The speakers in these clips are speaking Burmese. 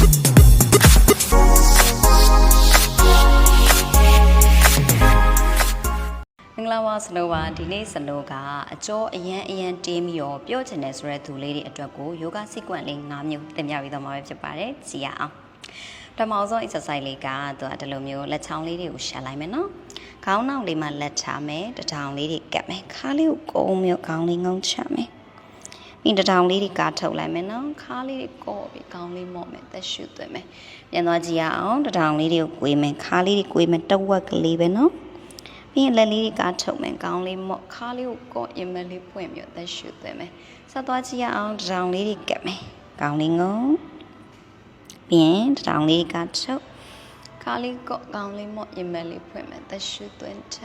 မင်္ဂလာပါစနိုးပါဒီနေ့စနိုးကအကျော်အရန်အရန်တင်းပြီးတော့ပြောချင်တယ်ဆိုတဲ့သူလေးတွေအတွက်ကိုယောဂစီကွန့်လေး၅မျိုးသင်ပြပေးသွားမှာပဲဖြစ်ပါတယ်ကြည့်ရအောင်ပထမဆုံး exercise လေးကသူကဒီလိုမျိုးလက်ချောင်းလေးတွေကိုရှာလိုက်မယ်နော်ခေါင်းနောက်လေးမှာလက်ချမယ်တထောင်လေးတွေကပ်မယ်ခါလေးကိုကုန်းမျိုးခေါင်းလေးငုံချမယ် ပြီးတထောင်လေးတွေကားထုတ်လိုက်မယ်နော်ခါလေးတွေကော့ပြီးခေါင်းလေးမော့မယ်သက်ရှူသွင်းမယ်ပြန်သွားကြည့်ရအောင်တထောင်လေးတွေကိုကွေးမယ်ခါလေးတွေကိုွေးမယ်တဝက်ကလေးပဲနော်ပြီးရင်လက်လေးတွေကထုတ်မယ်ကောင်းလေးမော့ခါလေးကိုကော့ရင်မလေးပွင့်ပြီးတော့သက်ရှူသွင်းမယ်ဆက်သွားကြည့်ရအောင်တထောင်လေးတွေကပ်မယ်ကောင်းလေးငုံပြီးရင်တထောင်လေးကထုတ်ခါလေးကော့ကောင်းလေးမော့ရင်မလေးပွင့်မယ်သက်ရှူသွင်းချ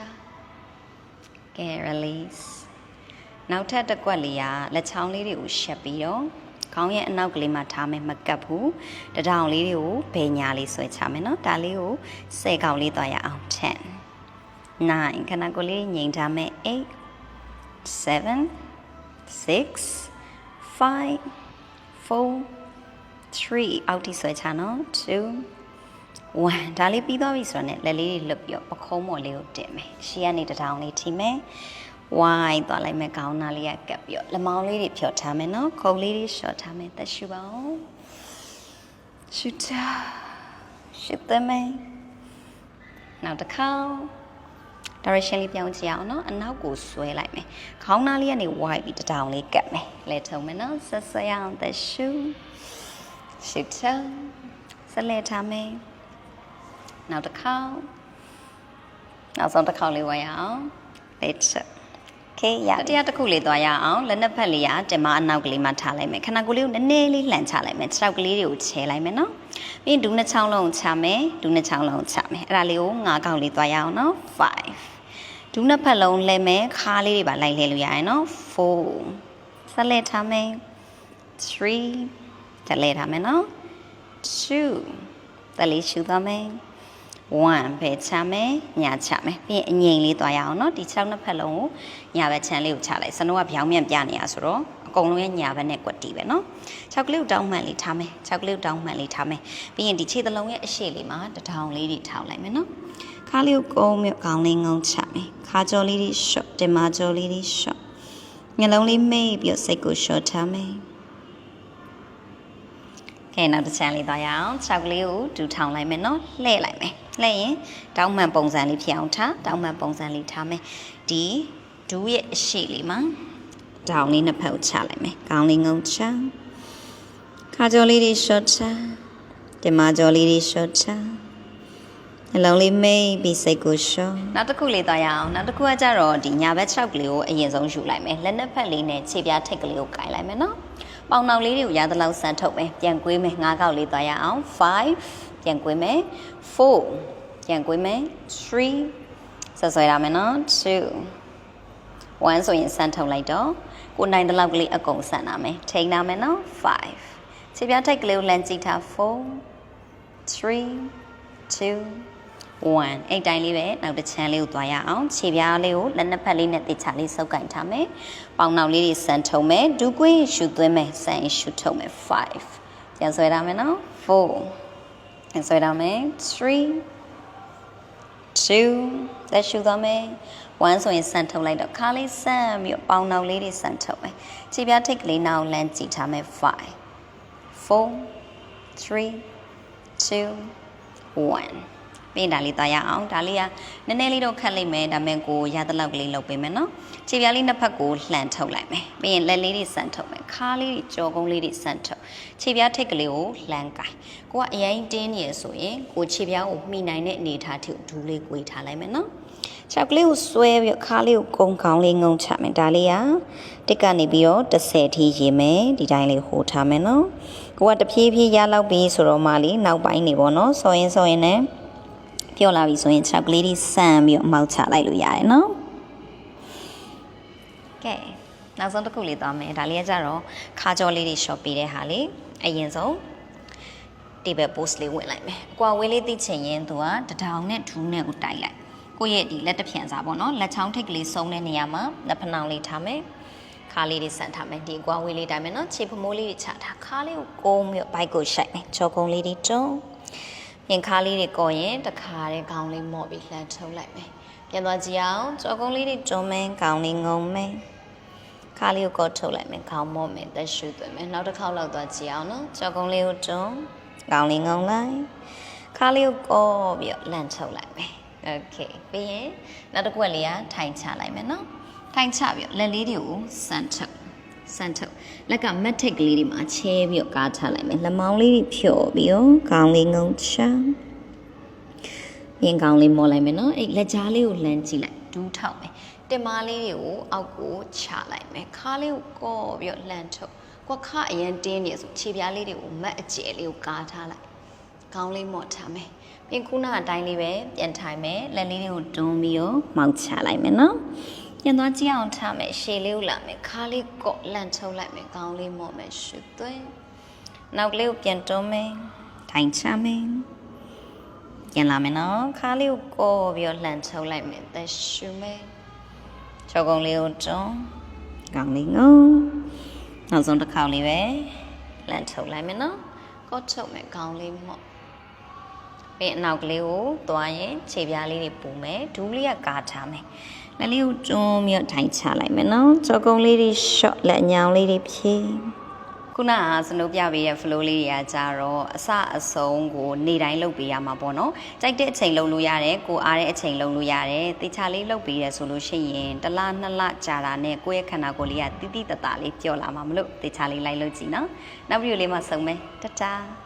ကဲ release နောက်ထပ်တစ်ကွက်လေးကလက်ချောင်းလေးတွေကိုရှက်ပြီးတော့ခေါင်းရဲ့အနောက်ကလေးမှာထားမယ်မကပ်ဘူးတထောင်လေးတွေကိုဘယ်ညာလေးဆွဲချမယ်နော်ဒါလေးကို10កောင်လေးသွားရအောင်10 9ခဏကိုလေးငြိမ်ထားမယ်8 7 6 5 4 3အောက်ထိဆွဲချနော်2 1ဒါလေးပြီးသွားပြီဆိုတော့ねလက်လေးတွေလွတ်ပြီးတော့ပခုံးမော်လေးကိုတင်မယ်ရှေ့ကနေတစ်ထောင်လေးထိမယ် ဝိုင်းသွားလိုက်မယ်ခေါင်းနာလေးကကပ်ပြီးတော့လက်မောင်းလေးတွေဖြော်ထားမယ်နော်ခုံလေးတွေရှော့ထားမယ်သက်ရှူပါဦးရှူတာရှူတယ်မယ်နောက်တစ်ခါ direction လေးပြောင်းကြည့်အောင်နော်အနောက်ကိုဆွဲလိုက်မယ်ခေါင်းနားလေးကနေဝိုက်ပြီးတတောင်လေးကပ်မယ်လဲထုံမယ်နော်ဆက်ဆက်ရအောင်သက်ရှူရှူချောဆက်လက်ထားမယ်နောက်တစ်ခေါက်နောက်ဆုံးတစ်ခေါက်လေးဝိုက်ရအောင်လက်ချက် Okay ရတရားတစ်ခုလေးသွားရအောင်လက်နှစ်ဖက်လေးကတင်မအနောက်ကလေးမှာထားလိုက်မယ်ခန္ဓာကိုယ်လေးကိုနည်းနည်းလေးလှန်ချလိုက်မယ်ခြေထောက်ကလေးတွေကိုချဲလိုက်မယ်နော်ပြီးရင်ဒူးနှစ်ချောင်းလုံးချမယ်ဒူးနှစ်ချောင်းလုံးချမယ်အဲ့ဒါလေးကို၅កောက်လေးသွားရအောင်နော်5ဒူးနှစ်ဖက်လုံးလဲမယ်ခါလေးတွေပါလိုက်လဲလို့ရရင်နော်4ဆက်လက်ထားမယ်3ဆက်လက်ထားမယ်နော်2တလေးရှူသွားမယ် 1ပဲချမယ်ညာချမယ်ပြီးရင်အငိမ်လေးသွားရအောင်เนาะဒီ6နှစ်ဖက်လုံးကိုညာဘက်ချမ်းလေးကိုချလိုက်စနိုးကပြောင်းမြန်ပြနေရဆိုတော့အကုန်လုံးရဲ့ညာဘက်နဲ့ကွက်တီပဲเนาะ6ကလေးကိုတောင်းမှန်လေးထားမယ်6ကလေးကိုတောင်းမှန်လေးထားမယ်ပြီးရင်ဒီခြေသလုံးရဲ့အရှိလေးမှာတထောင်လေးတွေထောက်လိုက်မယ်เนาะခါလေးကိုကုန်းမြခေါင်းလေးငုံချမယ်ခါကြောလေးတွေ short တင်မကြောလေးတွေ short မျက်လုံးလေးမိတ်ပြီးတော့စိတ်ကို short ထားမယ်ကဲနောက်တစ်ချမ်းလေးသွားရအောင်6ကလေးကိုဒူထောင်လိုက်မယ်နော်လှည့်လိုက်မယ် လှည့်ရင်တောင်းမှန်ပုံစံလေးဖြစ်အောင်ထားတောင်းမှန်ပုံစံလေးထားမယ်ဒီဒူးရဲ့အရှိလေးမှာတောင်းလေးနှစ်ဖက်ကိုချလိုက်မယ်ကောင်းလေးငုံချခါကြောလေးတွေ short ချတင်မကြောလေးတွေ short ချနှလုံးလေးမိတ်ပြီးစိတ်ကိုရှော့နောက်တစ်ခုလေးသွားရအောင်နောက်တစ်ခုကကြတော့ဒီညာဘက်6ကလေးကိုအရင်ဆုံးယူလိုက်မယ်လက်နှစ်ဖက်လေးနဲ့ခြေပြားထိပ်ကလေးကိုကင်လိုက်မယ်နော် ပေါင်နှောင်လေးတွေကိုရသလောက်ဆန်းထုတ်မယ်ပြန်ကွေးမယ်၅កောက်လေးသွားရအောင်5ပြန်ကွေးမယ်4ပြန်ကွေးမယ်3ဆက်ဆွဲရမယ်နော်2 1ဆိုရင်ဆန်းထုတ်လိုက်တော့ကိုနိုင်တဲ့လောက်ကလေးအကုန်ဆန်းလာမယ်ထိန်းလာမယ်နော်5ခြေပြားထိပ်ကလေးကိုလမ်းကြည့်ထား4 3 2 1အဲ့တိုင်းလေးပဲနောက်တစ်ချမ်းလေးကိုသွားရအောင်ခြေပြားလေးကိုလက်နှစ်ဖက်လေးနဲ့တိချာလေးစုပ်ကင်ထားမယ်ပေါင်နောက်လေးတွေဆန်ထုံမယ်ဒူးကွေးရှူသွင်းမယ်ဆန်ရှူထုံမယ်5ပြန်ဆွဲထားမယ်နော်4ပြန်ဆွဲထားမယ်3 2သက်ရှူသွားမယ်1ဆိုရင်ဆန်ထုတ်လိုက်တော့ခါလေးဆန်ပြီးတော့ပေါင်နောက်လေးတွေဆန်ထုတ်မယ်ခြေပြားထိတ်ကလေးနောက်လမ်းကြည့်ထားမယ်5 4 3 2 1 ပြင်ဒါလေးသွားရအောင်ဒါလေးကနည်းနည်းလေးတော့ခက်လိမ့်မယ်ဒါပေမဲ့ကိုရသလောက်ကလေးလုပ်ပေးမယ်နော်ခြေပြားလေးနှစ်ဖက်ကိုလှန်ထုတ်လိုက်မယ်ပြီးရင်လက်လေးတွေဆန်ထုတ်မယ်ခါလေးတွေကြောကုန်းလေးတွေဆန်ထုတ်ခြေပြားထိတ်ကလေးကိုလှန်ကိုင်ကိုကအရင်တင်းနေရဆိုရင်ကိုခြေပြားကိုမှီနိုင်တဲ့အနေထားထိဒူးလေးကိုထားလိုက်မယ်နော်ချောက်ကလေးကိုဆွဲပြီးခါလေးကိုကုန်းကောင်းလေးငုံချမယ်ဒါလေးကတစ်ကနေပြီးတော့30ထိရေမယ်ဒီတိုင်းလေးဟိုထားမယ်နော်ကိုကတဖြည်းဖြည်းရလောက်ပြီးဆိုတော့မှလေနောက်ပိုင်းနေပေါ့နော်စောရင်စောရင်လည်း ပြောလာပြီဆိုရင်6ကလေးတွေဆန်ပြီးတော့မောက်ချလိုက်လို့ရတယ်နော်ကဲနောက်ဆုံးတစ်ခုလေးသွားမယ်ဒါလေးကကြတော့ခါကြောလေးတွေ shop ပေးတဲ့ဟာလေးအရင်ဆုံး table post လေးဝင်လိုက်မယ်အကွာဝေးလေးသိချင်ရင်သူကတထောင်နဲ့ဒူးနဲ့ကိုတိုက်လိုက်ကိုယ့်ရဲ့ဒီလက်တစ်ဖြန်စားပေါ့နော်လက်ချောင်းထိတ်ကလေးစုံတဲ့နေရာမှာလက်ဖနောင်လေးထားမယ်ခခါလေးတွေဆန်ထားမယ်ဒီအကွာဝေးလေးတိုင်းမယ်နော်ခြေဖမိုးလေးတွေချထားခါလေးကိုကုန်းပြီးတော့ဘိုက်ကိုရှိုက်မယ်ချောကုန်းလေးတွေတွ န်းရင်ခါလေးတွေကောရင်တခါတည်းခေါင်းလေးမော့ပြီးလှမ်းထုတ်လိုက်မယ်ပြန်သွားကြည့်အောင်ချောကုန်းလေးတွေတွန်းမယ်ခေါင်းလေးငုံမယ်ခါလေးကိုကောထုတ်လိုက်မယ်ခေါင်းမော့မယ်သက်ရှူသွင်းမယ်နောက်တစ်ခေါက်လောက်သွားကြည့်အောင်နော်ချောကုန်းလေးကိုတွန်းခေါင်းလေးငုံလိုက်ခါလေးကိုကောပြီးတော့လှမ်းထုတ်လိုက်မယ်โอเคပြီးရင်နောက်တစ်ခွက်လေးကထိုင်ချလိုက်မယ်နော် ထိုင်ချပြီးတော့လက်လေးတွေကိုစမ်းထုတ် စမ်းထုတ်လက်ကမတ်ထိတ်ကလေးတွေမှာချဲပြီးတော့ကားချလိုက်မယ်လက်မောင်းလေးတွေဖြော်ပြီးတော့ခေါင်းလေးငုံချရင်ခေါင်းလေးမော်လိုက်မယ်နော်အဲ့လက်ကြားလေးကိုလှမ်းကြည့်လိုက်ဒူးထောက်မယ်တင်မားလေးတွေကိုအောက်ကိုချလိုက်မယ်ခါးလေးကိုကော့ပြီးတော့လှမ်းထုတ်ကွက်ခအရင်တင်းနေဆိုခြေပြားလေးတွေကိုမတ်အကျယ်လေးကိုကားထားလိုက်ခေါင်းလေးမော့ထားမယ်ပြင်ခုနအတိုင်းလေးပဲပြန်ထိုင်မယ်လက်လေးတွေကိုတွန်းပြီးတော့မောက်ချလိုက်မယ်နော် ပြန်သွားကြည့်အောင်ထားမယ်ရှေလေးကိုလာမယ်ခါလေးကော့လန့်ထုတ်လိုက်မယ်ခေါင်းလေးမော့မယ်ရှုသွင်းနောက်ကလေးကိုပြန်တွန်းမယ်ထိုင်ချမယ်ပြန်လာမယ်နော်ခါလေးကိုကော့ပြီးတော့လှန်ထုတ်လိုက်မယ်သက်ရှုမယ်ချောကုံလေးကိုတွန်းခေါင်းလေးငုံနောက်ဆုံးတစ်ခေါက်လေးပဲလှန်ထုတ်လိုက်မယ်နော်ကော့ချုပ်မယ်ခေါင်းလေးမော့ ပြီးအနောက်ကလေးကိုသွားရင်ခြေပြားလေးတွေပူမယ်ဒူးလေးကကာထားမယ်လက်လေးကိုတွန်းပြီးတော့ထိုင်ချလိုက်မယ်နော်ကြောကုံလေးတွေ short လက်ညောင်လေးတွေဖြည့်ခုနကစနိုးပြပေးတဲ့ flow လေးတွေကကြတော့အစအဆုံးကိုနေတိုင်းလုပ်ပေးရမှာပေါ့နော်ကြိုက်တဲ့အချိန်လုပ်လို့ရတယ်ကိုအားတဲ့အချိန်လုပ်လို့ရတယ်တေချာလေးလုပ်ပေးရဆိုလို့ရှိရင်တစ်လနှစ်လကြာတာနဲ့ကိုယ့်ရဲ့ခန္ဓာကိုယ်လေးကတိတိတတ်တာလေးပျော်လာမှာမလို့တေချာလေးလိုက်လုပ်ကြည့်နော်နောက်ဗီဒီယိုလေးမှာဆုံမယ်တတား